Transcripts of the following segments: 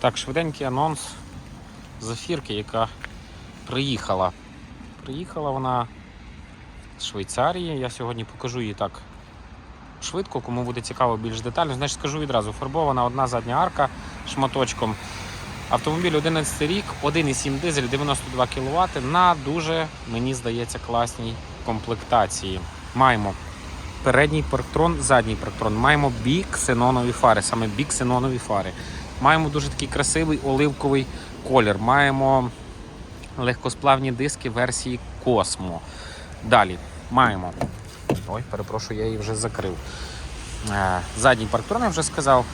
Так, швиденький анонс зафірки, яка приїхала. Приїхала вона з Швейцарії. Я сьогодні покажу її так швидко, кому буде цікаво більш детально. Значить, скажу відразу: фарбована одна задня арка шматочком. Автомобіль 11 рік, 1,7 дизель, 92 кВт на дуже, мені здається, класній комплектації. Маємо передній парктрон, задній парктрон. Маємо біксенонові фари, саме біксенонові фари. Маємо дуже такий красивий оливковий колір. Маємо легкосплавні диски версії Космо. Далі маємо. Ой, перепрошую, я її вже закрив. Е, Задній парктрон я вже сказав.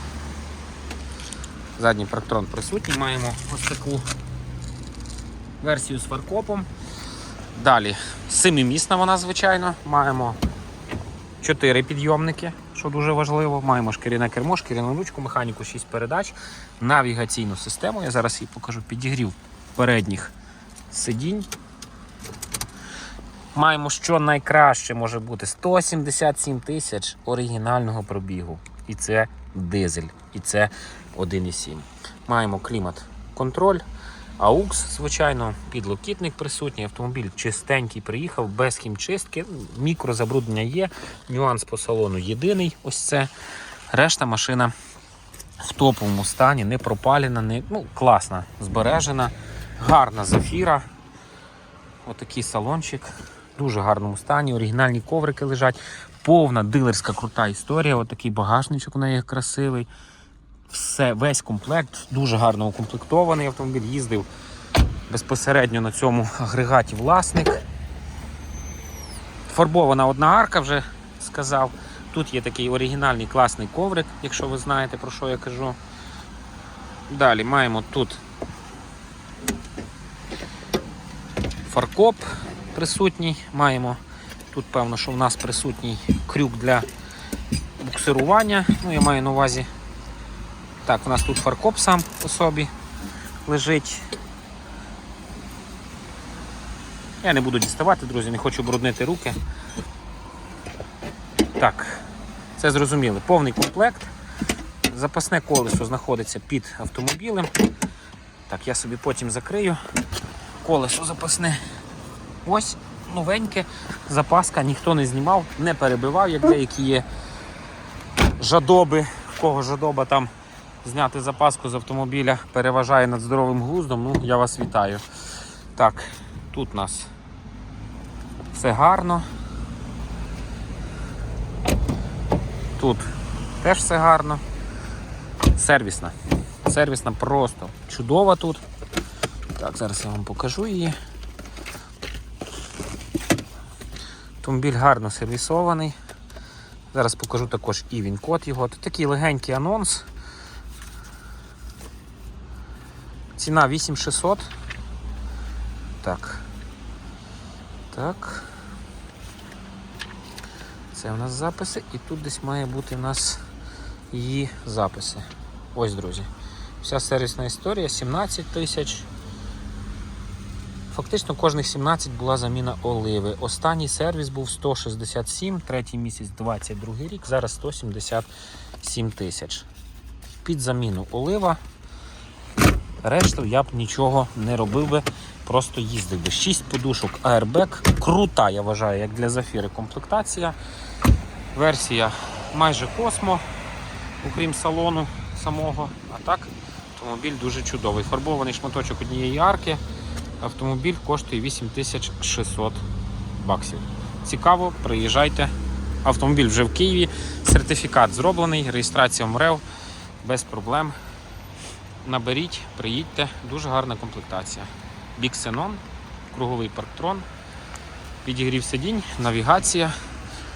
Задній парктрон присутній. Маємо ось таку версію з фаркопом. Далі семимісна вона, звичайно. Маємо чотири підйомники, що дуже важливо. Маємо шкіряне кермо, шкіряну ручку, механіку 6 передач, навігаційну систему. Я зараз її покажу підігрів передніх сидінь. Маємо, що найкраще може бути 177 тисяч оригінального пробігу. І це дизель, і це 1,7. Маємо клімат-контроль, AUX, звичайно, підлокітник присутній, автомобіль чистенький приїхав, без хімчистки, мікрозабруднення є, нюанс по салону єдиний. Ось це. Решта машина в топовому стані, не пропалена, не, ну, класна, збережена, гарна зафіра. Отакий салончик. В дуже гарному стані, оригінальні коврики лежать. Повна дилерська крута історія. Отакий багажничок у неї красивий. Все, весь комплект дуже гарно укомплектований. Автомобіль їздив безпосередньо на цьому агрегаті власник. Фарбована одна арка, вже сказав. Тут є такий оригінальний класний коврик, якщо ви знаєте про що я кажу. Далі маємо тут фаркоп присутній. Маємо тут, певно, що в нас присутній крюк для буксирування. Ну, я маю на увазі. Так, у нас тут фаркоп сам по собі лежить. Я не буду діставати, друзі, не хочу бруднити руки. Так, це зрозуміли. Повний комплект. Запасне колесо знаходиться під автомобілем. Так, я собі потім закрию. Колесо запасне. Ось новеньке. Запаска ніхто не знімав, не перебивав, як деякі є жадоби. В кого жадоба там зняти запаску з автомобіля переважає над здоровим глуздом. Ну, я вас вітаю. Так, тут у нас все гарно. Тут теж все гарно. Сервісна. Сервісна просто чудова тут. Так, зараз я вам покажу її. Автомобіль гарно сервісований. Зараз покажу також і він код його. Тут такий легенький анонс. Ціна 8600. Так. Так. Це у нас записи, і тут десь має бути у нас її записи. Ось, друзі. Вся сервісна історія 17 тисяч. Фактично кожних 17 була заміна оливи. Останній сервіс був 167, третій місяць 22 рік, зараз 177 тисяч. Під заміну олива. Решту я б нічого не робив би, просто їздив би. 6 подушок Airbag. Крута, я вважаю, як для зафіри комплектація. Версія майже космо, окрім салону самого. А так, автомобіль дуже чудовий. Фарбований шматочок однієї арки. Автомобіль коштує 8600 баксів. Цікаво, приїжджайте. Автомобіль вже в Києві. Сертифікат зроблений, реєстрація МРЕВ без проблем. Наберіть, приїдьте, дуже гарна комплектація. Біксенон, круговий парктрон, підігрів сидінь, навігація,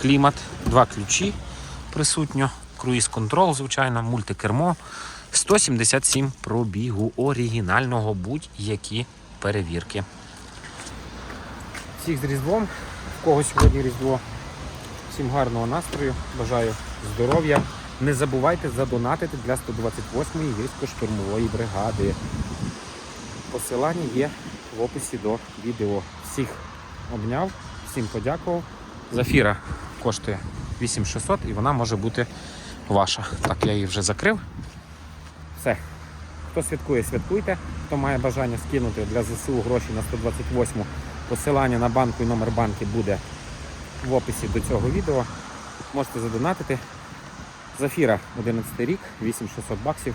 клімат, два ключі присутньо, круїз-контрол, звичайно, мультикермо. 177 пробігу оригінального будь-які перевірки. Всіх з Різдвом, в кого сьогодні Різдво. Всім гарного настрою, бажаю здоров'я. Не забувайте задонатити для 128-ї гірсько-штурмової бригади. Посилання є в описі до відео. Всіх обняв, всім подякував. Зафіра коштує 8600 і вона може бути ваша. Так, я її вже закрив. Все. Хто святкує, святкуйте. Хто має бажання скинути для ЗСУ гроші на 128-му, посилання на банку і номер банки буде в описі до цього відео. Можете задонатити. Зафіра 11 рік, 8600 баксів.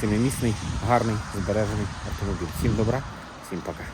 Семимісний, гарний, збережений автомобіль. Всім добра, всім пока.